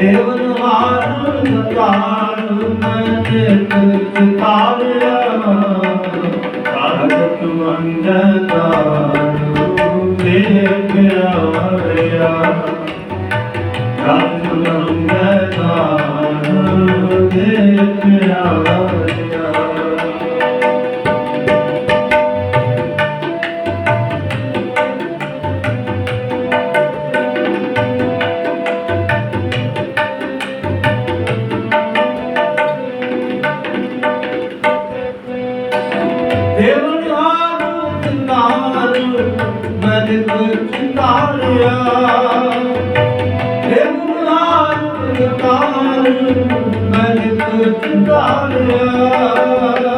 ਦੇਵਨ ਹਾਰੂ ਤਾਰੂ ਮਨ ਤੁਝ ਤਾਰਿਆ ਦੇਵਨ ਹਾਰੂ ਚਿੰਤਾਰ ਮਨ ਚਿੰਤਾਰਿਆ ਦੇਵਨ ਹਾਰੂ ਚਿੰਤਾਰ ਮਨ ਚਿੰਤਾਰਿਆ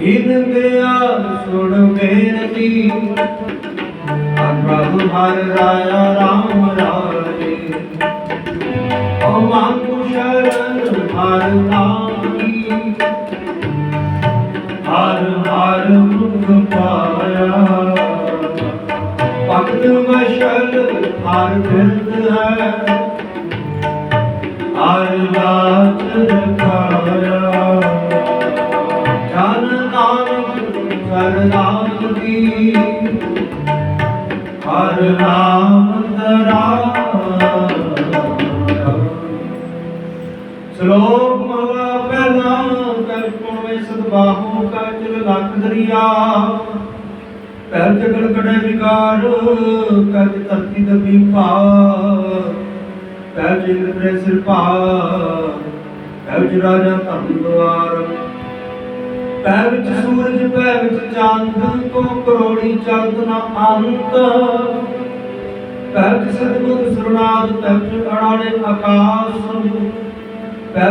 ਕਿਛ ਸੁਣ ਬੇਨਤੀ। ਪ੍ਰਭੂ, ਹਰ ਰਾਇਆ ਰਾਮ, ਰਾਜੇ। ਓ ਮੰਗੂ ਸ਼ਰਨ, ਹਰ ਨਾਮੀ। ਹਰ ਹਰ ਮੁਖ ਪਾਇਆ। ਭਗਤ ਮਸ਼ਲ ਹਰ ਬਿਰਦ ਹੈ। ਹਰ ਰਾਤ ਰਖਾਇਆ। ਸਰਨਾਮ ਦੀ ਹਰ ਨਾਮ ਦਰਾ ਸ਼ਲੋਕ ਮਹਲਾ ਪਹਿਲਾ ਕਰ ਕੋਵੇਂ ਸਦਬਾਹੂ ਕਾ ਚਲ ਲੱਖ ਦਰਿਆ। ਪੈਰ ਜਗਲ ਕੜੇ ਵਿਕਾਰ, ਕਰ ਧਰਤੀ ਦਬੀ ਪਾ ਪੈਰ ਜਿੰਦ ਸਿਰ ਪਾ ਪੈਰ ਰਾਜਾ ਧਰਮ ਵਿੱਚ ਸੂਰਜ ਵਿੱਚ ਚੰਦ ਕੋ ਕਰੋੜੀ ਚੰਦ ਨਾ ਅੰਤ। ਪੈ ਵਿੱਚ ਸਤਿਗੁਰ ਸਰਨਾਦ ਪੈ ਵਿੱਚ ਆਕਾਸ਼। ਪੈ